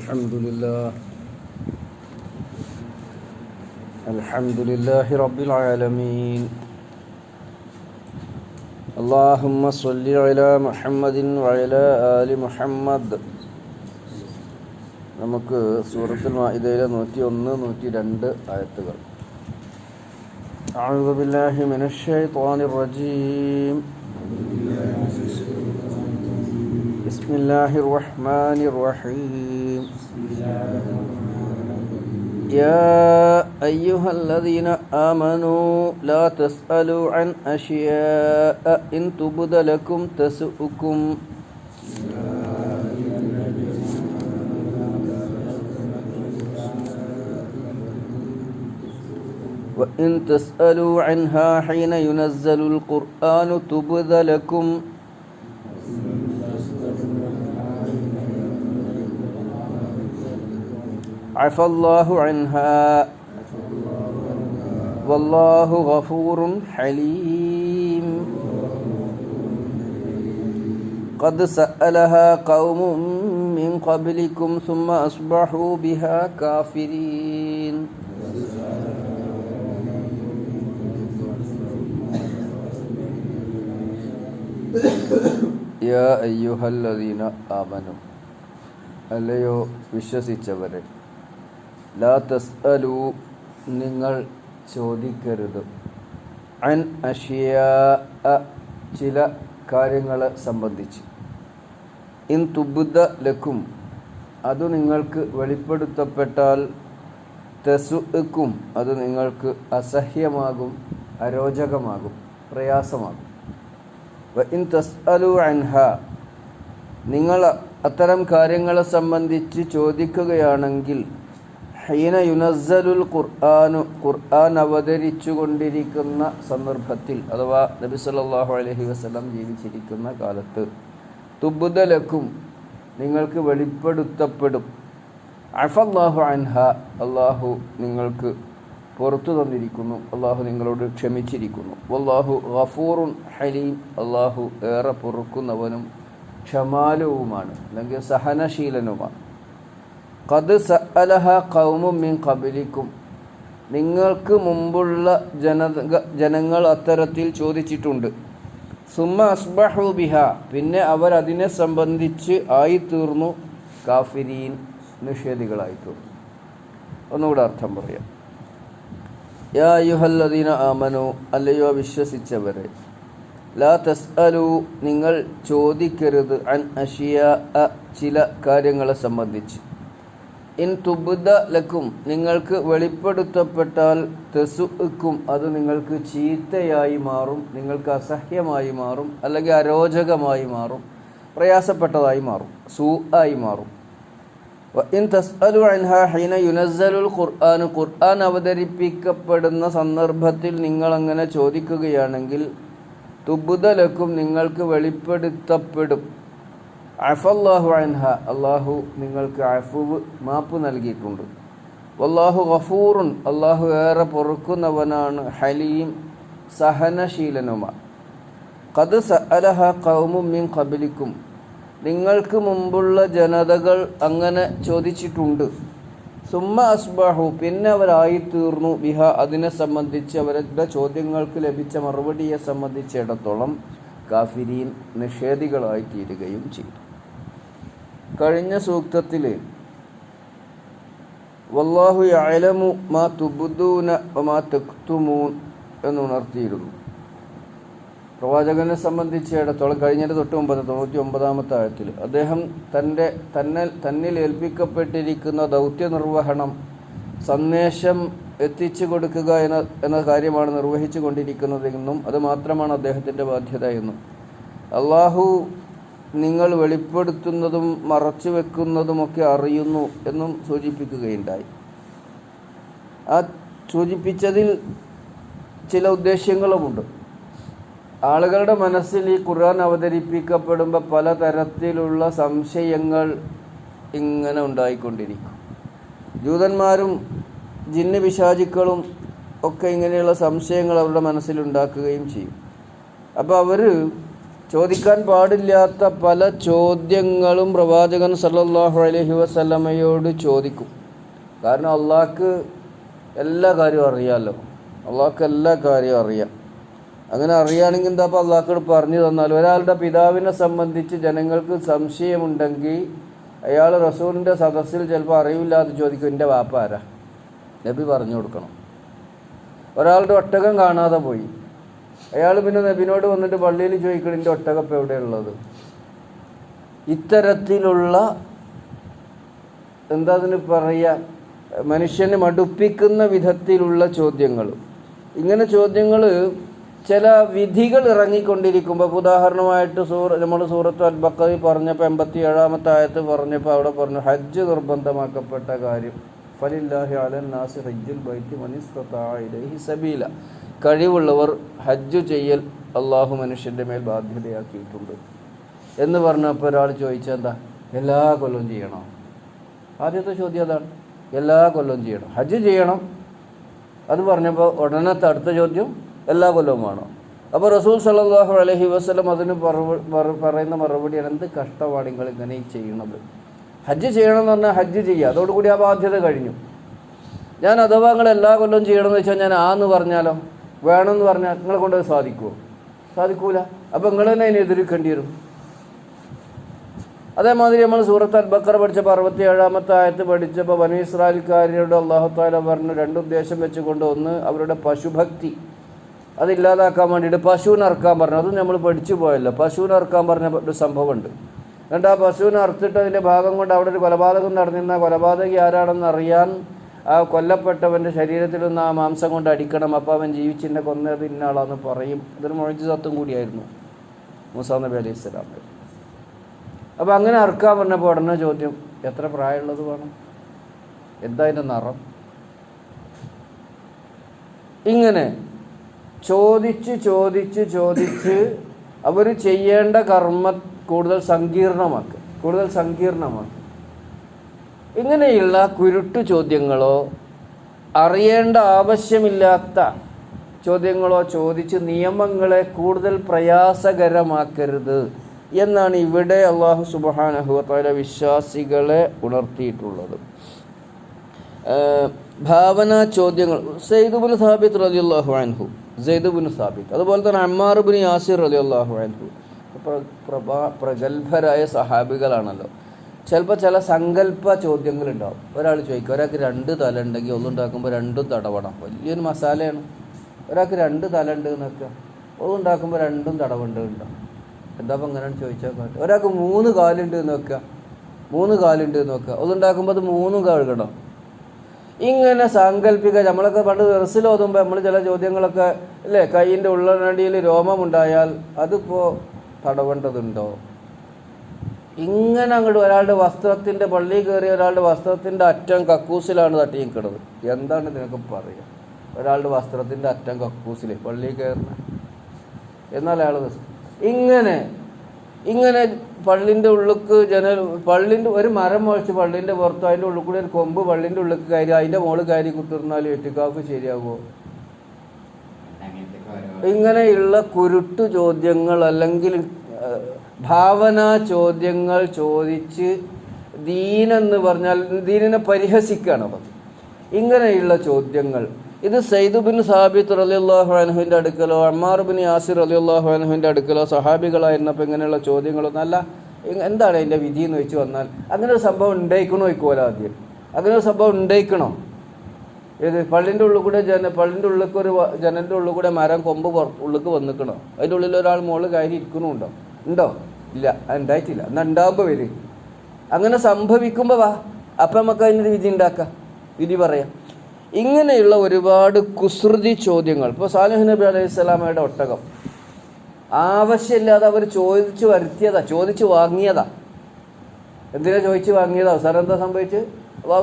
الحمد لله الحمد لله رب العالمين اللهم صل على محمد وعلى آل محمد നമുക്ക് സൂറത്തുൽ മാഇദയിലെ നൂറ്റി ഒന്ന് നൂറ്റി രണ്ട് ആയത്തുകൾ أعوذ بالله من الشيطان الرجيم بسم الله الرحمن الرحيم. يا أيها الذين آمنوا لا تسألوا عن أشياء إن تبد لكم تسؤكم. وإن تسألوا عنها حين ينزل القرآن تبد لكم. عفى الله عنها والله غفور حليم قد سألها قوم من قبلكم ثم أصبحوا بها كافرين യാ അയ്യുഹല്ലദീന ആമനു അല്ലയോ വിശ്വസിച്ചവരെ ലാ തസ്അലു നിങ്ങൾ ചോദിക്കരുത്. അൻ അഷിയ ചില കാര്യങ്ങളെ സംബന്ധിച്ച്. ഇൻ തുബുദ്ധ ലക്കും അത് നിങ്ങൾക്ക് വെളിപ്പെടുത്തപ്പെട്ടാൽ തെസുക്കും അത് നിങ്ങൾക്ക് അസഹ്യമാകും അരോചകമാകും പ്രയാസമാകും. ഇൻ തസ് അലു അൻഹ നിങ്ങൾ അത്തരം കാര്യങ്ങളെ സംബന്ധിച്ച് ചോദിക്കുകയാണെങ്കിൽ ഹൈന യുനസ്സലുൽ ഖുർആാനു ഖുർആൻ അവതരിച്ചു കൊണ്ടിരിക്കുന്ന സന്ദർഭത്തിൽ അഥവാ നബി സല്ലല്ലാഹു അലഹി വസ്ലം ജീവിച്ചിരിക്കുന്ന കാലത്ത് തുബുദലക്കും നിങ്ങൾക്ക് വെളിപ്പെടുത്തപ്പെടും. അഫല്ലാഹു അൻഹ അള്ളാഹു നിങ്ങൾക്ക് പുറത്തു തന്നിരിക്കുന്നു. അള്ളാഹു നിങ്ങളോട് ക്ഷമിച്ചിരിക്കുന്നു. അള്ളാഹു ഗഫൂറുൻ ഹലീം അള്ളാഹു ഏറെ പൊറുക്കുന്നവനും ക്ഷമാലവുമാണ് അല്ലെങ്കിൽ സഹനശീലനുമാണ്. കത് സഅലഹ കൗമും മിൻ കബലിക്കും നിങ്ങൾക്ക് മുമ്പുള്ള ജന ജനങ്ങൾ അത്തരത്തിൽ ചോദിച്ചിട്ടുണ്ട്. സുമ അസ്ബഹു ബിഹ. പിന്നെ അവർ അതിനെ സംബന്ധിച്ച് ആയിത്തീർന്നു. കാഫിരീൻ നിഷേധികളായിത്തീർന്നു. ഒന്നുകൂടെ അർത്ഥം പറയാം. യാ യുഹല്ലദീന ആമനു അല്ലയോ വിശ്വസിച്ചവരെ ലാ തസ്അലു നിങ്ങൾ ചോദിക്കരുത് അൻ അഷിയ ചില കാര്യങ്ങളെ സംബന്ധിച്ച്. ഇൻ തുബുദ ലക്കും നിങ്ങൾക്ക് വെളിപ്പെടുത്തപ്പെട്ടാൽ തെസുക്കും അത് നിങ്ങൾക്ക് ചീത്തയായി മാറും നിങ്ങൾക്ക് അസഹ്യമായി മാറും അല്ലെങ്കിൽ അരോചകമായി മാറും പ്രയാസപ്പെട്ടതായി മാറും സൂ ആയി മാറും ഇൻ തസ്അലു അൻഹ ഹൈന യുനസ്സലുൽ ഖുർആൻ ഖുർആൻ അവതരിപ്പിക്കപ്പെടുന്ന സന്ദർഭത്തിൽ നിങ്ങൾ അങ്ങനെ ചോദിക്കുകയാണെങ്കിൽ തുബുദലക്കും നിങ്ങൾക്ക് വെളിപ്പെടുത്തപ്പെടും. അഫല്ലാഹു അൻഹ അള്ളാഹു നിങ്ങൾക്ക് അഫുവ് മാപ്പ് നൽകിയിട്ടുണ്ട്. അള്ളാഹു ഗഫൂറുൻ അള്ളാഹു ഏറെ പൊറുക്കുന്നവനാണ് ഹലീം സഹനശീലനുമാ കത് സഅലഹ കൗമും മിൻ കബലിക്കും നിങ്ങൾക്ക് മുമ്പുള്ള ജനതകൾ അങ്ങനെ ചോദിച്ചിട്ടുണ്ട്. സുമ്മ അസ്ബാഹു പിന്നെ അവരായിത്തീർന്നു. ബിഹ അതിനെ സംബന്ധിച്ച് അവരുടെ ചോദ്യങ്ങൾക്ക് ലഭിച്ച മറുപടിയെ സംബന്ധിച്ചിടത്തോളം കാഫിരീൻ നിഷേധികളായി തീരുകയും ചെയ്തു. കഴിഞ്ഞ സൂക്തത്തിൽ വല്ലാഹു യഅലമു മാ തുബുദൂന മാ തെക്തുമൂൻ എന്നുണർത്തിയിരുന്നു പ്രവാചകനെ സംബന്ധിച്ചിടത്തോളം കഴിഞ്ഞിട്ട് തൊട്ട് മുമ്പ് തൊണ്ണൂറ്റി ഒമ്പതാമത്തെ ആഴത്തിൽ അദ്ദേഹം തന്റെ തന്നെ തന്നിൽ ഏൽപ്പിക്കപ്പെട്ടിരിക്കുന്ന ദൗത്യ നിർവഹണം സന്ദേശം എത്തിച്ചു കൊടുക്കുക എന്ന എന്ന കാര്യമാണ് നിർവഹിച്ചു കൊണ്ടിരിക്കുന്നതെന്നും അത് മാത്രമാണ് അദ്ദേഹത്തിന്റെ ബാധ്യത എന്നും. അള്ളാഹു നിങ്ങൾ വെളിപ്പെടുത്തുന്നതും മറച്ചു വെക്കുന്നതുമൊക്കെ അറിയുന്നു എന്നും സൂചിപ്പിക്കുകയുണ്ടായി. ആ സൂചിപ്പിച്ചതിൽ ചില ഉദ്ദേശ്യങ്ങളുമുണ്ട് ആളുകളുടെ മനസ്സിൽ ഈ ഖുർആൻ അവതരിപ്പിക്കപ്പെടുമ്പോൾ പലതരത്തിലുള്ള സംശയങ്ങൾ ഇങ്ങനെ ഉണ്ടായിക്കൊണ്ടിരിക്കും. ജൂതന്മാരും ജിന്ന് പിശാചുക്കളും ഒക്കെ ഇങ്ങനെയുള്ള സംശയങ്ങൾ അവരുടെ മനസ്സിലുണ്ടാക്കുകയും ചെയ്യും. അപ്പോൾ അവർ ചോദിക്കാൻ പാടില്ലാത്ത പല ചോദ്യങ്ങളും പ്രവാചകൻ സല്ലല്ലാഹു അലൈഹി വസല്ലമയോട് ചോദിക്കും. കാരണം അള്ളാഹ്ക്ക് എല്ലാ കാര്യവും അറിയാമല്ലോ അള്ളാഹ്ക്ക് എല്ലാ കാര്യവും അറിയാം. അങ്ങനെ അറിയുകയാണെങ്കിൽ എന്താ അപ്പോൾ അള്ളാഹ്ക്കോട് പറഞ്ഞു തന്നാൽ ഒരാളുടെ പിതാവിനെ സംബന്ധിച്ച് ജനങ്ങൾക്ക് സംശയമുണ്ടെങ്കിൽ അയാൾ റസൂലിന്റെ സദസ്സിൽ ചിലപ്പോൾ അറിവില്ലാതെ ചോദിക്കും എന്റെ വാപ്പ ആരാ നബി പറഞ്ഞു കൊടുക്കണം. ഒരാളുടെ ഒട്ടകം കാണാതെ പോയി. അയാൾ പിന്നെ നബിനോട് വന്നിട്ട് പള്ളിയിൽ ചോദിക്കണം എന്റെ ഒട്ടകപ്പ് എവിടെയുള്ളത് ഇത്തരത്തിലുള്ള എന്താ അതിന് പറയുക മനുഷ്യനെ മടുപ്പിക്കുന്ന വിധത്തിലുള്ള ചോദ്യങ്ങൾ. ഇങ്ങനെ ചോദ്യങ്ങൾ ചില വിധികൾ ഇറങ്ങിക്കൊണ്ടിരിക്കുമ്പോൾ ഉദാഹരണമായിട്ട് സൂറ നമ്മൾ സൂറത്ത് അൽ ബക്കറി പറഞ്ഞപ്പോൾ എൺപത്തി ഏഴാമത്തെ ആയത്ത് പറഞ്ഞപ്പോൾ അവിടെ പറഞ്ഞു ഹജ്ജ് നിർബന്ധമാക്കപ്പെട്ട കാര്യം ഫലില്ലാഹി അലൻ നാസി ഹജ്ജുൽ ബൈത്തി മനിസ്തത്തായിലഹി സബീല. കഴിവുള്ളവർ ഹജ്ജ് ചെയ്യൽ അള്ളാഹു മനുഷ്യന്റെ മേൽ ബാധ്യതയാക്കിയിട്ടുണ്ട്. എന്ന് പറഞ്ഞപ്പോൾ ഒരാൾ ചോദിച്ചാൽ എന്താ? എല്ലാ കൊല്ലവും ചെയ്യണോ? ആദ്യത്തെ ചോദ്യം അതാണ്. എല്ലാ കൊല്ലവും ചെയ്യണം. ഹജ്ജ് ചെയ്യണം. അത് പറഞ്ഞപ്പോൾ ഉടനെ അടുത്ത ചോദ്യം എല്ലാ കൊല്ലവും വേണം. അപ്പോൾ റസൂൽ സലാഹു അലഹി വസ്ലം അതിന് പറയുന്ന മറുപടിയാണ് എന്ത് കഷ്ടമാണ് നിങ്ങൾ ഇങ്ങനെ ചെയ്യണത് ഹജ്ജ് ചെയ്യണം എന്ന് പറഞ്ഞാൽ ഹജ്ജ് ചെയ്യുക. അതോടുകൂടി ആ ബാധ്യത കഴിഞ്ഞു. ഞാൻ അഥവാ നിങ്ങൾ എല്ലാ കൊല്ലവും ചെയ്യണമെന്ന് വെച്ചാൽ ഞാൻ ആന്ന് പറഞ്ഞാലോ? വേണമെന്ന് പറഞ്ഞാൽ നിങ്ങളെ കൊണ്ട് സാധിക്കുമോ സാധിക്കൂല. അപ്പോൾ നിങ്ങൾ തന്നെ അതിനെ എതിർക്കേണ്ടി വരും. അതേമാതിരി നമ്മൾ സൂറത്ത് അൽബക്കർ പഠിച്ചപ്പോൾ അറുപത്തി ഏഴാമത്തെ ആയത്ത് പഠിച്ചപ്പോൾ വനു ഇസ്രായേൽക്കാരോട് പറഞ്ഞു രണ്ട് ഉദ്ദേശം വെച്ചുകൊണ്ട് ഒന്ന് അവരുടെ പശുഭക്തി. അതില്ലാതാക്കാൻ വേണ്ടിയിട്ട് പശുവിനെ അറക്കാൻ പറഞ്ഞു. അതും നമ്മൾ പഠിച്ചു പോയല്ലോ. പശുവിനെ അറക്കാൻ പറഞ്ഞ ഒരു സംഭവമുണ്ട്. എന്നിട്ട് ആ പശുവിനെ അറുത്തിട്ട് അതിന്റെ ഭാഗം കൊണ്ട് അവിടെ ഒരു കൊലപാതകം നടന്നിരുന്ന കൊലപാതകി ആരാണെന്ന് അറിയാൻ ആ കൊല്ലപ്പെട്ടവന്റെ ശരീരത്തിൽ നിന്ന് ആ മാംസം കൊണ്ട് അടിക്കണം അപ്പോൾ അവൻ ജീവിച്ചിന്റെ കൊന്നത് ഇന്നാളാന്ന് പറയും. ഇതൊരു മൊഴിജിതത്വം കൂടിയായിരുന്നു മൂസാ നബി അലൈഹി സ്വലാം അപ്പോൾ അങ്ങനെ അർക്കാൻ പറഞ്ഞപ്പോൾ ഉടനെ ചോദ്യം എത്ര പ്രായമുള്ളത് വേണം? എന്താ അതിന്റെ നിറം? ഇങ്ങനെ ചോദിച്ച് ചോദിച്ച് ചോദിച്ച് അവർ ചെയ്യേണ്ട കർമ്മ കൂടുതൽ സങ്കീർണമാക്കുക കൂടുതൽ സങ്കീർണമാക്കുക ഇങ്ങനെയുള്ള കുരുട്ടു ചോദ്യങ്ങളോ അറിയേണ്ട ആവശ്യമില്ലാത്ത ചോദ്യങ്ങളോ ചോദിച്ച് നിയമങ്ങളെ കൂടുതൽ പ്രയാസകരമാക്കരുത് എന്നാണ് ഇവിടെ അള്ളാഹു സുബാനഹുവല വിശ്വാസികളെ ഉണർത്തിയിട്ടുള്ളത്. ഭാവന ചോദ്യങ്ങൾ. സെയ്ദുബുൻ സാബിത്ത് റലി അള്ളാഹു അൻഹു സെയ്ദുബുൻ സാബിത്ത്. അതുപോലെ തന്നെ അമ്മാറുബിൻ യാസിർ റലി അള്ളാഹു അൻഹു പ്രഗത്ഭരായ സഹാബികളാണല്ലോ. ചിലപ്പോൾ ചില സങ്കല്പ ചോദ്യങ്ങളുണ്ടാവും. ഒരാൾ ചോദിക്കും ഒരാൾക്ക് രണ്ട് തല ഉണ്ടെങ്കിൽ ഒന്നുണ്ടാക്കുമ്പോൾ രണ്ടും തടവണം. വലിയൊരു മസാലയാണ്. ഒരാൾക്ക് രണ്ട് തല ഉണ്ട് എന്നൊക്കെ. ഒന്നുണ്ടാക്കുമ്പോൾ രണ്ടും തടവുണ്ടാവും എന്താ അപ്പം അങ്ങനെയാണ് ചോദിച്ചാൽ പറ്റും ഒരാൾക്ക് മൂന്ന് കാലുണ്ട് എന്ന് വെക്കുക മൂന്ന് കാലുണ്ട് എന്ന് വെക്കുക അതുണ്ടാക്കുമ്പോൾ അത് മൂന്നും കഴുകണം. ഇങ്ങനെ സാങ്കല്പിക നമ്മളൊക്കെ പണ്ട് ഡ്രസ്സിൽ ഓതുമ്പോൾ നമ്മൾ ചില ചോദ്യങ്ങളൊക്കെ അല്ലേ? കൈയിന്റെ ഉള്ളനടിയിൽ രോമമുണ്ടായാൽ അതിപ്പോൾ തടവേണ്ടതുണ്ടോ? ഇങ്ങനെ അങ്ങോട്ട് ഒരാളുടെ വസ്ത്രത്തിന്റെ പള്ളി കയറി ഒരാളുടെ വസ്ത്രത്തിന്റെ അറ്റം കക്കൂസിലാണ് തട്ടി നിൽക്കുന്നത് എന്താണ് ഇതിനൊക്കെ പറയുക ഒരാളുടെ വസ്ത്രത്തിന്റെ അറ്റം കക്കൂസിൽ പള്ളി കയറുന്ന. എന്നാൽ അയാൾ ഇങ്ങനെ ഇങ്ങനെ പള്ളിന്റെ ഉള്ളിക്ക് ജന പള്ളിന്റെ ഒരു മരം മുളച്ച് പള്ളിന്റെ പുറത്തോ അതിന്റെ ഉള്ളിൽ കൂടി ഒരു കൊമ്പ് പള്ളിന്റെ ഉള്ളിൽ കയറി അതിന്റെ മുകളിൽ കയറി കുത്തിർന്നാൽ എറ്റിക്കാഫ് ശരിയാകുമോ ഇങ്ങനെയുള്ള കുരുട്ടു ചോദ്യങ്ങൾ അല്ലെങ്കിൽ ഭാവനാ ചോദ്യങ്ങൾ ചോദിച്ച് ദീനെന്ന് പറഞ്ഞാൽ ദീനിനെ പരിഹസിക്കുകയാണ് അപ്പം ഇങ്ങനെയുള്ള ചോദ്യങ്ങൾ. ഇത് സൈദുബിൻ സാബിത്ത് അള്ളാഹു അനഹുവിന്റെ അടുക്കലോ അമ്മാർ ബിൻ യാസിർ അള്ളാഹു അനഹുവിന്റെ അടുക്കലോ സഹാബികളായിരുന്നപ്പോൾ ഇങ്ങനെയുള്ള ചോദ്യങ്ങളൊന്നും അല്ല എന്താണ് അതിന്റെ വിധി എന്ന് വെച്ച് വന്നാൽ അങ്ങനെ ഒരു സംഭവം ഉണ്ടായിക്കണോ ഇക്കോല ആദ്യം അങ്ങനെ ഒരു സംഭവം ഉണ്ടായിക്കണോ? ഏത് പള്ളിന്റെ ഉള്ളിൽ കൂടെ ജന പള്ളിന്റെ ഉള്ളിലേക്ക് ഒരു ജനന്റെ ഉള്ളിൽ കൂടെ മരം കൊമ്പ് ഉള്ളിലേക്ക് വന്നിക്കണോ? അതിന്റെ ഉള്ളിൽ ഒരാൾ മുകളിൽ കയറി ഇരിക്കണുണ്ടോ ഉണ്ടോ? ഇല്ല ഉണ്ടായിട്ടില്ല. എന്നാൽ ഉണ്ടാകുമ്പോൾ വരും. അങ്ങനെ സംഭവിക്കുമ്പോൾ വാ. അപ്പം നമുക്ക് അതിനൊരു വിധി ഉണ്ടാക്കാം. വിധി പറയാം. ഇങ്ങനെയുള്ള ഒരുപാട് കുസൃതി ചോദ്യങ്ങൾ. ഇപ്പോൾ സാലിഹ് നബി അലൈഹി സ്വലാമയുടെ ഒട്ടകം. ആവശ്യമില്ലാതെ അവർ ചോദിച്ചു വരുത്തിയതാ ചോദിച്ചു വാങ്ങിയതാ. എന്തിനാ ചോദിച്ചു വാങ്ങിയത്? അവസാനം എന്താ സംഭവിച്ച്?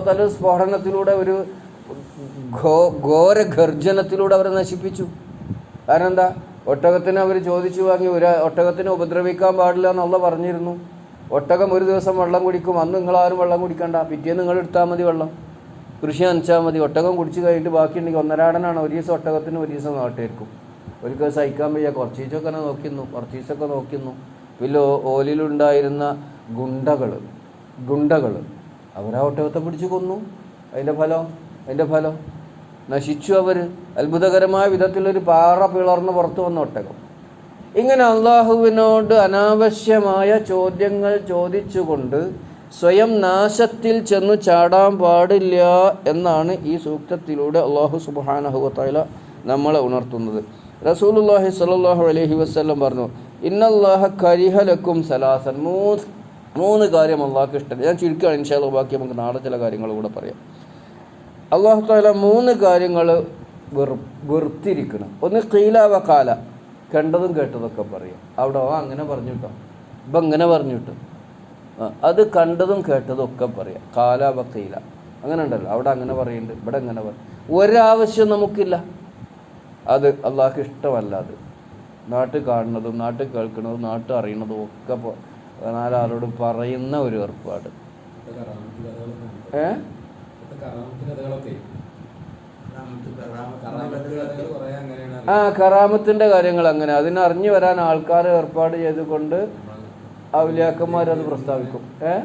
തല സ്ഫോടനത്തിലൂടെ ഒരു ഘോ ഘോര ഗർജനത്തിലൂടെ അവരെ നശിപ്പിച്ചു. കാരണം എന്താ? ഒട്ടകത്തിന് അവർ ചോദിച്ചു വാങ്ങി ഒരു ഒട്ടകത്തിന് ഉപദ്രവിക്കാൻ പാടില്ല എന്നുള്ള പറഞ്ഞിരുന്നു. ഒട്ടകം ഒരു ദിവസം വെള്ളം കുടിക്കും. അന്ന് നിങ്ങൾ ആരും വെള്ളം കുടിക്കണ്ട. പിറ്റേന്ന് നിങ്ങൾ എടുത്താൽ മതി വെള്ളം. കൃഷി നനച്ചാൽ മതി. ഒട്ടകം കുടിച്ച് കഴിഞ്ഞിട്ട് ബാക്കിയുണ്ടെങ്കിൽ ഒന്നരാടനാണ്. ഒരു ദിവസം ഒട്ടകത്തിന് ഒരു ദിവസം നാട്ടായിരിക്കും ഒരിക്കൽ സഹിക്കാൻ വയ്യ. കുറച്ച് ദിവസമൊക്കെ നോക്കുന്നു. കുറച്ച് ദിവസമൊക്കെ നോക്കുന്നു. പിന്നെ ഓലിലുണ്ടായിരുന്ന ഗുണ്ടകൾ ഗുണ്ടകൾ അവരാ ഒട്ടകത്തെ പിടിച്ച് കൊന്നു. അതിന്റെ ഫലം? അതിന്റെ ഫലം? നശിച്ചു അവർ അത്ഭുതകരമായ വിധത്തിലൊരു പാറ പിളർന്ന് പുറത്തു വന്ന ഒട്ടകം. ഇങ്ങനെ അള്ളാഹുവിനോട് അനാവശ്യമായ ചോദ്യങ്ങൾ ചോദിച്ചുകൊണ്ട് സ്വയം നാശത്തിൽ ചെന്ന് ചാടാൻ പാടില്ല എന്നാണ് ഈ സൂക്തത്തിലൂടെ അള്ളാഹു സുബാനഹുല നമ്മളെ ഉണർത്തുന്നത്. റസൂലുല്ലാഹി സ്വല്ലല്ലാഹു അലൈഹി വസല്ലം പറഞ്ഞു ഇന്നല്ലാഹ കരിഹലക്കും സലാസൻ. മൂന്ന് മൂന്ന് കാര്യം അള്ളാഹ്ക്ക് ഇഷ്ടം. ഞാൻ ചുരുക്കുകയാണ് ഇൻഷാല്ല ബാക്കി നമുക്ക് നാളെ ചില കാര്യങ്ങൾ കൂടെ പറയാം. അള്ളാഹു താല മൂന്ന് കാര്യങ്ങൾ വെറു വെറുത്തിരിക്കണം. ഒന്ന് കീലാവ കാല കണ്ടതും കേട്ടതൊക്കെ പറയും. അവിടെ ഓ അങ്ങനെ പറഞ്ഞു കേട്ടോ ഇപ്പം ഇങ്ങനെ പറഞ്ഞു കിട്ടും അത് കണ്ടതും കേട്ടതും ഒക്കെ പറയാം കാലാവ കീല അങ്ങനെ ഉണ്ടല്ലോ. അവിടെ അങ്ങനെ പറയുന്നുണ്ട് ഇവിടെ അങ്ങനെ പറയും ഒരാവശ്യം നമുക്കില്ല. അത് അള്ളാഹ്ക്ക് ഇഷ്ടമല്ല അത്. നാട്ടിൽ കാണുന്നതും നാട്ടിൽ കേൾക്കുന്നതും നാട്ടിൽ അറിയണതും ഒക്കെ നാലാളോട് പറയുന്ന ഒരു ഏർപ്പാട്. ഇപ്പോഴത്തെ കറാമത്ത് കഥകളൊക്കെ ആ കറാമത്തിന്റെ കാര്യങ്ങൾ അങ്ങനെ. അതിനറിഞ്ഞു വരാൻ ആൾക്കാർ ഏർപ്പാട് ചെയ്തുകൊണ്ട് ഔലിയാക്കന്മാർ അത് പ്രസ്താവിക്കും. ഏ?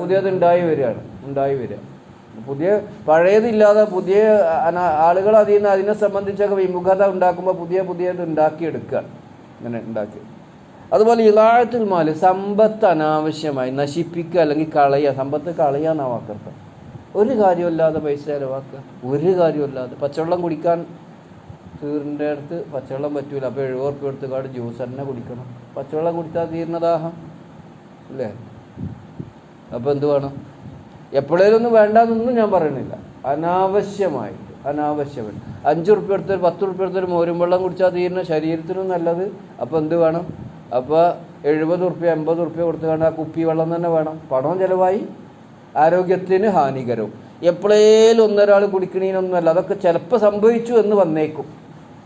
പുതിയത് ഉണ്ടായി വരികയാണ്. ഉണ്ടായി വരിക. പുതിയ പഴയതില്ലാതെ പുതിയ ആളുകൾ അതിൽ നിന്ന് അതിനെ സംബന്ധിച്ചൊക്കെ വിമുഖത ഉണ്ടാക്കുമ്പോൾ പുതിയ പുതിയത് ഉണ്ടാക്കിയെടുക്കുക. ഇങ്ങനെ ഉണ്ടാക്കി. അതുപോലെ ഇളാഴത്തിൽ മാൽ സമ്പത്ത് അനാവശ്യമായി നശിപ്പിക്കുക അല്ലെങ്കിൽ കളയുക. സമ്പത്ത് കളയുക എന്നാ വാക്കർത്ഥം ഒരു കാര്യമില്ലാതെ പൈസ ചിലവാക്കുക. ഒരു കാര്യമില്ലാതെ പച്ചവെള്ളം കുടിക്കാൻ തീറിന്റെ അടുത്ത് പച്ചവെള്ളം പറ്റൂല. അപ്പോൾ എഴുപത് എടുത്ത് കാട് ജ്യൂസ് തന്നെ കുടിക്കണം. പച്ചവെള്ളം കുടിച്ചാൽ തീർന്ന ദാഹം? അല്ലേ അപ്പോൾ എന്ത് വേണം? എപ്പോഴേലും ഒന്നും വേണ്ടാന്നൊന്നും ഞാൻ പറയണില്ല. അനാവശ്യമായിട്ട് അനാവശ്യമായിട്ട്. അഞ്ച് ഉറുപ്പ്യ എടുത്തൊരു പത്ത് ഉറുപ്പ്യ എടുത്തൊരു മോരും വെള്ളം കുടിച്ചാൽ തീരുന്ന ശരീരത്തിനും നല്ലത്. അപ്പോൾ എന്ത് വേണം? അപ്പോൾ എഴുപത് ഉറുപ്പ്യ എൺപത് ഉറുപ്പ്യ കൊടുത്ത് ആ കുപ്പി വെള്ളം തന്നെ വേണം. പണവും ചിലവായി ആരോഗ്യത്തിന് ഹാനികരവും. എപ്പോഴേലും ഒന്നൊരാൾ കുടിക്കണീനൊന്നുമല്ല അതൊക്കെ ചിലപ്പോൾ സംഭവിച്ചു എന്ന് വന്നേക്കും.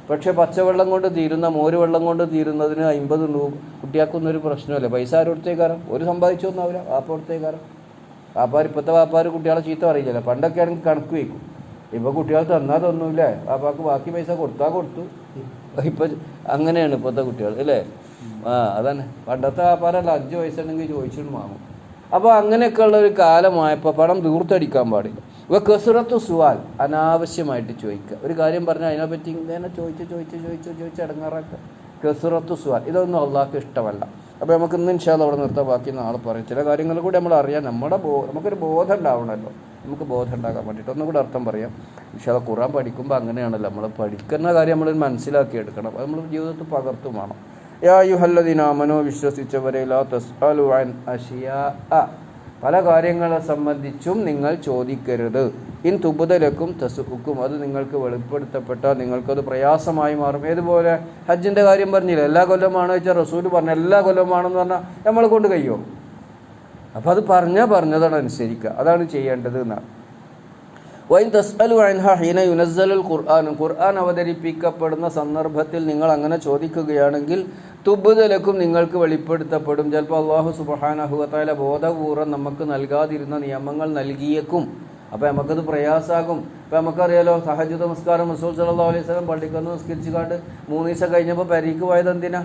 പക്ഷേ പച്ചവെള്ളം കൊണ്ട് തീരുന്ന മോര് വെള്ളം കൊണ്ട് തീരുന്നതിന് അമ്പത് രൂപ കുട്ടിയാക്കൊന്നൊരു പ്രശ്നമല്ല പൈസ ആരും കൊടുത്തേക്കാരം ഒരു സമ്പാദിച്ചൊന്നാവില്ല വാപ്പ കൊടുത്തേക്കാരം വാപ്പാർ ഇപ്പോഴത്തെ വാപ്പാർ കുട്ടികളെ ചീത്ത പറയില്ല പണ്ടൊക്കെ ആണെങ്കിൽ കണക്ക് വയ്ക്കും. ഇപ്പോൾ കുട്ടികൾ തന്നാൽ തന്നൂല്ലേ? വാപ്പാക്ക് ബാക്കി പൈസ കൊടുത്താൽ കൊടുത്തു. ഇപ്പം അങ്ങനെയാണ് ഇപ്പോഴത്തെ കുട്ടികൾ അല്ലേ? ആ അതന്നെ. പണ്ടത്തെ വ്യാപാരം അഞ്ച് വയസ്സുണ്ടെങ്കിൽ ചോദിച്ചിട്ട് വാങ്ങും. അപ്പോൾ അങ്ങനെയൊക്കെയുള്ള ഒരു കാലമായപ്പോൾ പണം ദൂർത്തടിക്കാൻ പാടില്ല. ഇവ കസുറത്ത് സുവാൽ അനാവശ്യമായിട്ട് ചോദിക്കുക. ഒരു കാര്യം പറഞ്ഞാൽ അതിനെപ്പറ്റി ഇങ്ങനെ ചോദിച്ച് ചോദിച്ച് ചോദിച്ച് ചോദിച്ച് അടങ്ങാറാക്കുക കസുറത്ത് സുവാൽ. ഇതൊന്നും അള്ളാഹ്ക്ക് ഇഷ്ടമല്ല. അപ്പോൾ നമുക്ക് ഇന്ന് ഇൻഷാല്ല അവിടെ നിർത്താൻ ബാക്കി നാളെ പറയും. ചില കാര്യങ്ങൾ കൂടി നമ്മൾ അറിയാം. നമ്മുടെ ബോ നമുക്കൊരു ബോധം ഉണ്ടാവണമല്ലോ നമുക്ക് ബോധം ഉണ്ടാക്കാൻ വേണ്ടിയിട്ട്. ഒന്നും കൂടെ അർത്ഥം പറയാം. ഇൻഷാല്ല ഖുറാൻ പഠിക്കുമ്പോൾ അങ്ങനെയാണല്ലോ. നമ്മൾ പഠിക്കുന്ന കാര്യം നമ്മൾ മനസ്സിലാക്കി എടുക്കണം. അത് നമ്മൾ ജീവിതത്തിൽ പകർത്തും വേണം. യാ യുഹല്ലദീനാമനോ വിശ്വസിച്ചവരെ പല കാര്യങ്ങളെ സംബന്ധിച്ചും നിങ്ങൾ ചോദിക്കരുത്. ഇൻ തുബുതലക്കും തസുക്കും അത് നിങ്ങൾക്ക് വെളിപ്പെടുത്തപ്പെട്ടാൽ നിങ്ങൾക്കത് പ്രയാസമായി മാറും. ഏതുപോലെ? ഹജ്ജിന്റെ കാര്യം പറഞ്ഞില്ല? എല്ലാ കൊല്ലമാണോ വെച്ചാൽ റസൂൽ പറഞ്ഞ എല്ലാ കൊല്ലമാണെന്ന് പറഞ്ഞാൽ നമ്മളെ കൊണ്ട് കഴിയുമോ അപ്പോൾ അത് പറഞ്ഞാൽ പറഞ്ഞതാണ് അനുസരിക്കുക അതാണ് ചെയ്യേണ്ടത് എന്നാണ്. വൈൻ ഹീന ഖുർആൻ. അവതരിപ്പിക്കപ്പെടുന്ന സന്ദർഭത്തിൽ നിങ്ങൾ അങ്ങനെ ചോദിക്കുകയാണെങ്കിൽ തുബുതലക്കും നിങ്ങൾക്ക് വെളിപ്പെടുത്തപ്പെടും. ചിലപ്പോൾ അള്ളാഹു സുബഹാനഹുവത്തായ ബോധപൂർവം നമുക്ക് നൽകാതിരുന്ന നിയമങ്ങൾ നൽകിയേക്കും. അപ്പോൾ നമുക്കത് പ്രയാസാകും. ഇപ്പോൾ നമുക്കറിയാലോ സഹജ നമസ്കാരം റസൂൽ സല്ലല്ലാഹു അലൈഹി വസല്ലം പള്ളിക്കൊന്ന് നിസ്കരിച്ചു കണ്ട് മൂന്ന് ദിവസം കഴിഞ്ഞപ്പോൾ പരിക്ക് പോയത് എന്തിനാ?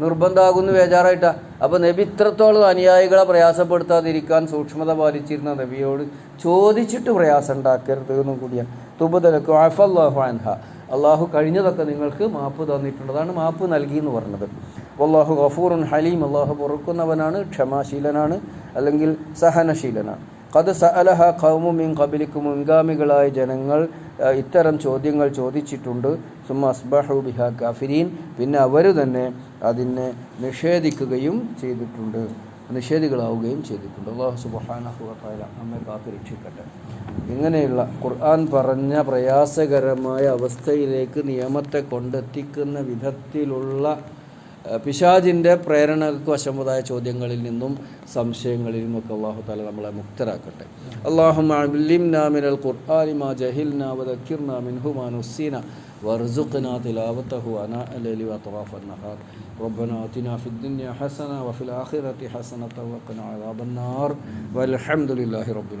നിർബന്ധമാകുന്നു ബേജാറായിട്ടാ. അപ്പോൾ നബി ഇത്രത്തോളം അനുയായികളെ പ്രയാസപ്പെടുത്താതിരിക്കാൻ സൂക്ഷ്മത പാലിച്ചിരുന്ന നബിയോട് ചോദിച്ചിട്ട് പ്രയാസം ഉണ്ടാക്കരുത് എന്നും കൂടിയാണ്. തുബുദലക്കും അഫല്ലാഹു അൻഹ. അള്ളാഹു കഴിഞ്ഞതൊക്കെ നിങ്ങൾക്ക് മാപ്പ് തന്നിട്ടുള്ളതാണ് മാപ്പ് നൽകി എന്ന് പറഞ്ഞത്. അള്ളാഹു ഗഫൂറുൻ ഹലീം. അള്ളാഹു പൊറുക്കുന്നവനാണ് ക്ഷമാശീലനാണ് അല്ലെങ്കിൽ സഹനശീലനാണ്. കത് സഅലഹ ഖൗമു മിൻ കബിലിക്കും മുൻഗാമികളായ ജനങ്ങൾ ഇത്തരം ചോദ്യങ്ങൾ ചോദിച്ചിട്ടുണ്ട്. സുമ അസ്ബഹു ബിഹ കാഫിരീൻ പിന്നെ അവർ തന്നെ അതിനെ നിഷേധിക്കുകയും ചെയ്തിട്ടുണ്ട്. നിഷേധികളാവുകയും ചെയ്തിട്ടുണ്ട്. അള്ളാഹു സുബഹാനഹു വതആല നമ്മെ കാത്തു രക്ഷിക്കട്ടെ. ഇങ്ങനെയുള്ള ഖുർആൻ പറഞ്ഞ പ്രയാസകരമായ അവസ്ഥയിലേക്ക് നിയമത്തെ കൊണ്ടെത്തിക്കുന്ന വിധത്തിലുള്ള പിശാജിൻ്റെ പ്രേരണകൾക്ക് വശമുതായ ചോദ്യങ്ങളിൽ നിന്നും സംശയങ്ങളിൽ നിന്നൊക്കെ അള്ളാഹു താല നമ്മളെ മുക്തരാക്കട്ടെ അള്ളാഹു മിനൽ ഖുർആനി മാ ജഹിൽന വദക്കിർന മിൻഹു മാ നുസീന وارزقنا تلاوته أناء الليل وأطراف النهار ربنا آتنا في الدنيا حسنة وفي الآخرة حسنة وقنا عذاب النار والحمد لله رب العالمين